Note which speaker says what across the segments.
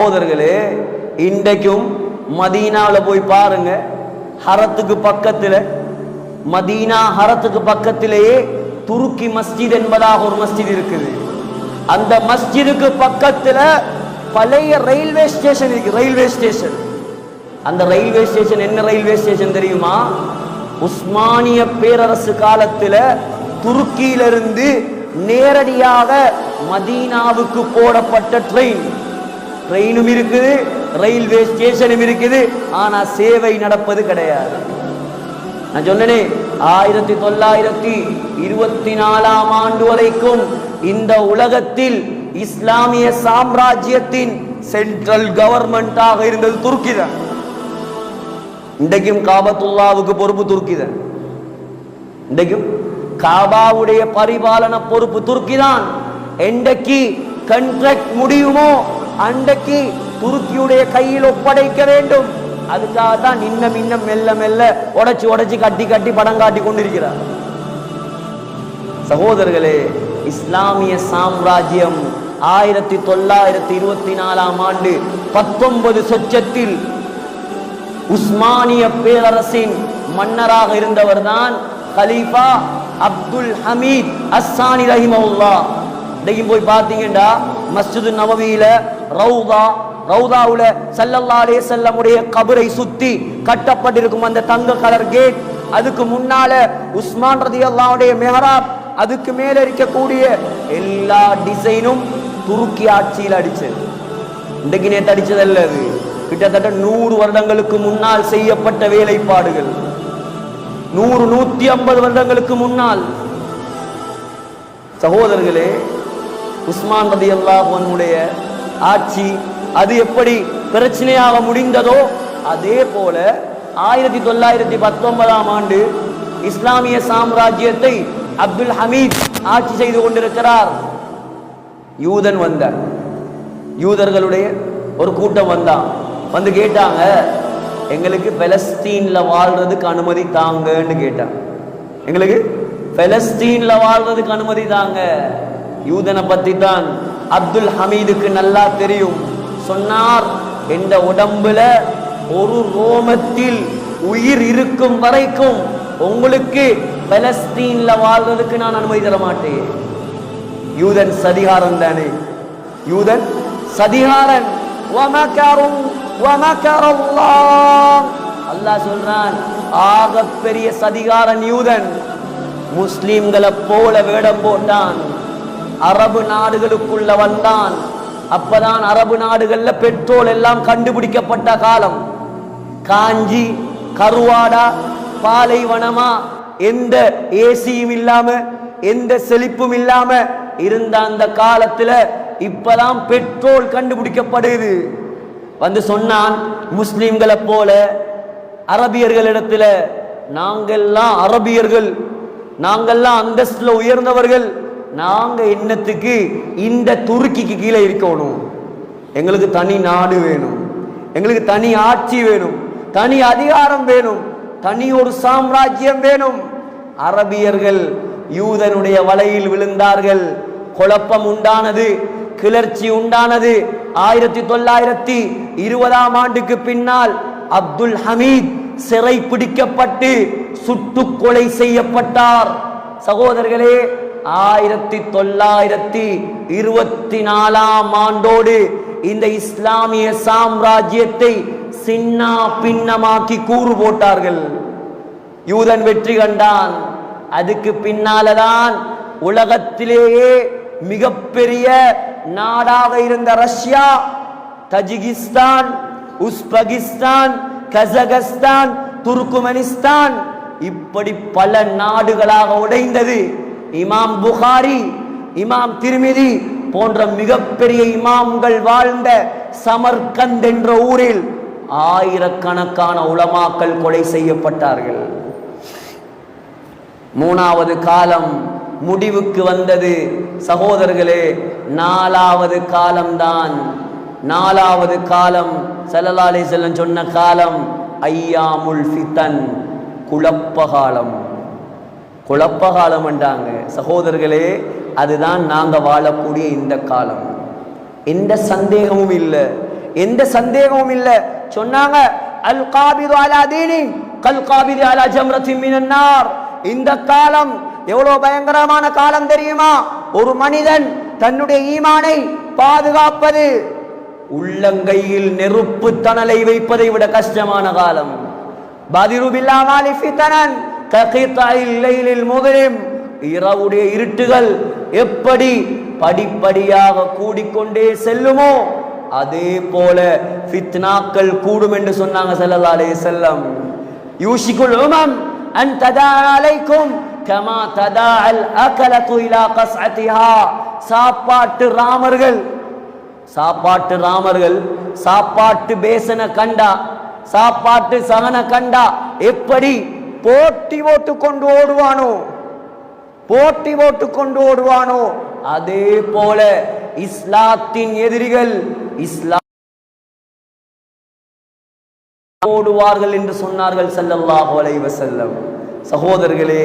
Speaker 1: சகோதரர்களே இன்றைக்கும் மதீனாவில் போய் பாருங்க. ஹரத்துக்கு பக்கத்தில் மதீனா ஹரத்துக்கு பக்கத்திலேயே துருக்கி மஸ்ஜித் என்பதாக ஒரு மஸ்ஜித் இருக்குது. அந்த மஸ்ஜிதுக்கு பக்கத்தில் பழைய ரயில்வே ஸ்டேஷன் இருக்கு ரயில்வே ஸ்டேஷன். அந்த ரயில்வே ஸ்டேஷன் என்ன ரயில்வே ஸ்டேஷன் தெரியுமா? உஸ்மானிய பேரரசு காலத்தில் துருக்கியிலிருந்து நேரடியாக மதீனாவுக்கு போடப்பட்ட ட்ரெயின். ட்ரெயினும் இருக்குது ரயில்வே ஸ்டேஷனும் இருக்குது. ஆனா சேவை நடப்பது கிடையாது. நான் சொன்னனே ஆயிரத்தி தொள்ளாயிரத்தி இருபத்தி நாலாம் ஆண்டு வரைக்கும் இந்த உலகத்தில் இஸ்லாமிய சாம்ராஜ்யத்தின் சென்ட்ரல் கவர்மெண்டாக இருந்தது துருக்கி தான் இன்றைக்கும் காபத்துல்லாவுக்கு பொறுப்பு துருக்கி தான் இன்றைக்கும் காபாவுடைய பரிபாலன பொறுப்பு துருக்கி தான் என்றைக்கு கண்ட்ராக்ட் முடியுமோ அன்றைக்கு துருக்கியுடைய கையில் ஒப்படைக்க வேண்டும். அதுக்காக தான் இன்னும் இன்னும் மெல்ல மெல்ல உடைச்சு உடைச்சு கட்டி கட்டி படம் காட்டி கொண்டிருக்கிறார். சகோதரர்களே இஸ்லாமிய சாம்ராஜ்யம் ஆயிரத்தி தொள்ளாயிரத்தி இருபத்தி நாலாம் ஆண்டு பத்தொன்பது சொச்சத்தில் உஸ்மானிய பேரரசின் மன்னராக இருந்தவர் தான் கலீஃபா அப்துல் ஹமீத் அஸ்ஸானி ரஹிமவுல்லா இன்றைக்கும் போய் பார்த்தீங்கன்னா மஸ்ஜிது நவவியில ரவுதா ரவுதாவுல சல்லல்லா அலே செல்லமுடைய கபரை சுத்தி கட்டப்பட்டிருக்கும் அந்த தங்க கலர் கேட் அதுக்கு முன்னால உஸ்மான் ரதியல்லாவுடைய மெஹராப். அதுக்கு மேல இருக்கக்கூடிய எல்லா டிசைனும் துருக்கி ஆட்சியில் அடிச்சது. இன்றைக்கு நேற்று அடிச்சதல்ல அது. கிட்டத்தட்ட நூறு வருடங்களுக்கு முன்னால் செய்யப்பட்ட வேலைப்பாடுகள். நூறு நூத்தி ஐம்பது வருடங்களுக்கு முன்னால். சகோதரர்களே உஸ்மான் ரதி உன்னுடைய ஆட்சி அது எப்படி பிரச்சனையாக முடிந்ததோ அதே போல ஆயிரத்தி தொள்ளாயிரத்தி பத்தொன்பதாம் ஆண்டு இஸ்லாமிய சாம்ராஜ்யத்தை அப்துல் ஹமீத் ஆட்சி செய்து கொண்டிருக்கிறார். யூதன் வந்த யூதர்களுடைய ஒரு கூட்டம் வந்தான் வந்து கேட்டாங்க எங்களுக்கு பெலஸ்தீன்ல வாழ்றதுக்கு அனுமதி தாங்கன்னு கேட்டான் எங்களுக்கு பெலஸ்தீன்ல வாழ்றதுக்கு அனுமதி தாங்க. யூதனை பத்தி தான் அப்துல் ஹமீதுக்கு நல்லா தெரியும். சொன்னார் எந்த உடம்புல ஒரு ரோமத்தில் உயிர் இருக்கும் வரைக்கும் உங்களுக்கு பலஸ்தீன்ல வாழ்றதுக்கு நான் அனுமதி தர மாட்டேன். யூதன் சதிகாரன் தானே. யூதன் சதிகாரன். அல்லாஹ் சொல்றான் ஆக பெரிய சதிகாரன் யூதன். முஸ்லிம்களை போல வேடம் போட்டான். அரபு நாடுகளுக்குள்ள வந்தான். அப்பதான் அரபு நாடுகள்ல பெட்ரோல் எல்லாம் கண்டுபிடிக்கப்பட்ட காலம். காஞ்சி கருவாடா பாலைவனமா எந்த ஏசியும் இல்லாம எந்த செழிப்பும் இல்லாம இருந்த அந்த காலத்துல இப்பதான் பெட்ரோல் கண்டுபிடிக்கப்படுது. வந்து சொன்னான் முஸ்லிம்களை போல அரபியர்களிடத்துல நாங்கள்லாம் அரபியர்கள் நாங்கள்லாம் அந்தஸ்துல உயர்ந்தவர்கள் நாங்க என்னத்துக்கு இந்த துருக்கிக்கு கீழே இருக்கணும்? எங்களுக்கு தனி நாடு வேணும். எங்களுக்கு தனி ஆட்சி வேணும். தனி அதிகாரம் வேணும். தனி ஒரு சாம்ராஜ்யம் வேணும். அரபியர்கள் யூதனுடைய வலையில் விழுந்தார்கள். குழப்பம் உண்டானது. கிளர்ச்சி உண்டானது. ஆயிரத்தி தொள்ளாயிரத்தி இருபதாம் ஆண்டுக்கு பின்னால் அப்துல் ஹமீத் சிறை பிடிக்கப்பட்டு சுட்டுக்கொலை செய்யப்பட்டார். சகோதரர்களே ஆயிரத்தி தொள்ளாயிரத்தி இருபத்தி நாலாம் ஆண்டோடு இந்த இஸ்லாமிய சாம்ராஜ்யத்தை சின்னா பின்னமாக்கி கூறு போட்டார்கள். யூதன் வெற்றி கண்டான். அதுக்கு பின்னாலதான் உலகத்திலேயே மிகப்பெரிய நாடாக இருந்த Russia Tajikistan Uzbekistan Kazakhstan Turkmenistan இப்படி பல நாடுகளாக உடைந்தது. இமாம் புகாரி இமாம் திருமிதி போன்ற மிகப்பெரிய இமாம்கள் வாழ்ந்த சமர்கந்த் என்ற ஊரில் ஆயிரக்கணக்கான உளமாக்கள் கொலை செய்யப்பட்டார்கள். மூணாவது காலம் முடிவுக்கு வந்தது. சகோதரர்களே நாலாவது காலம்தான். நாலாவது காலம் செல்லலாலே செல்லம் சொன்ன காலம் ஐயாமுல் ஃபித்தன் குழப்ப காலம் குழப்ப காலம்ன்றாங்க சகோதரர்களே அதுதான் நாங்கள் வாழக்கூடிய இந்த காலம். எந்த சந்தேகமும் இல்லை. எந்த சந்தேகமும் இல்லை. சொன்னாங்க அல் காபிது அலா தீனி கல் காபிது அலா ஜம்ரத்தின் மினன்னார் இந்த காலம் எவ்வளவு பயங்கரமான காலம் தெரியுமா? ஒரு மனிதன் தன்னுடைய ஈமானை பாதுகாப்பது உள்ளங்கையில் நெருப்பு தணலை வைப்பதை விட கஷ்டமான காலம். பதிருபில்லாமாலி ஃபிதனன் இரவுடைய இருட்டுகள் எப்படி படிப்படியாக கூடிக்கொண்டே செல்லுமோ அதே போல ஃபித்னாக்கள் கூடும் என்று சொன்னாங்க ஸல்லல்லாஹு செல்லம் வஸல்லம். யூஷிகுல் உமம் அன் ததா அலைக்கும் கமா ததா அல் அகலத்து இலா கஸ்அத்திஹா. சாப்பாட்டு ராமர்கள் சாப்பாட்டு ராமர்கள் சாப்பாட்டு பேசன கண்டா சாப்பாட்டு சகன கண்டா எப்படி போட்டி போட்டு கொண்டு ஓடுவானோ? போட்டி போட்டு கொண்டு ஓடுவானோ? அதே போல இஸ்லாத்தின் எதிரிகள் இஸ்லாம் ஓடுவார்கள் என்று சொன்னார்கள் ஸல்லல்லாஹு அலைஹி செல்லம் சகோதரர்களே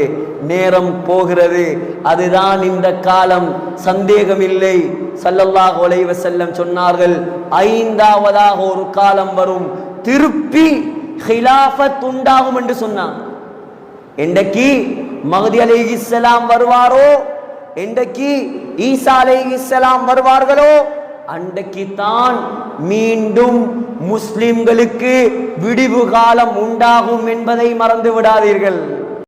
Speaker 1: நேரம் போகிறது. அதுதான் இந்த காலம். சந்தேகமில்லை. ஸல்லல்லாஹு அலைஹி செல்லம் சொன்னார்கள் ஐந்தாவதாக ஒரு காலம் வரும். திருப்பி ஹிலாஃபத் உண்டாகும் என்று சொன்னார் என்றைக்கு மகதி அலைஹிஸ்ஸலாம் வருவாரோ? என்றைக்கு ஈசா அலைஹிஸ்ஸலாம் வருவார்களோ? அன்றைக்கு தான் மீண்டும் முஸ்லிம்களுக்கு விடிவு காலம் உண்டாகும் என்பதை மறந்து விடாதீர்கள்.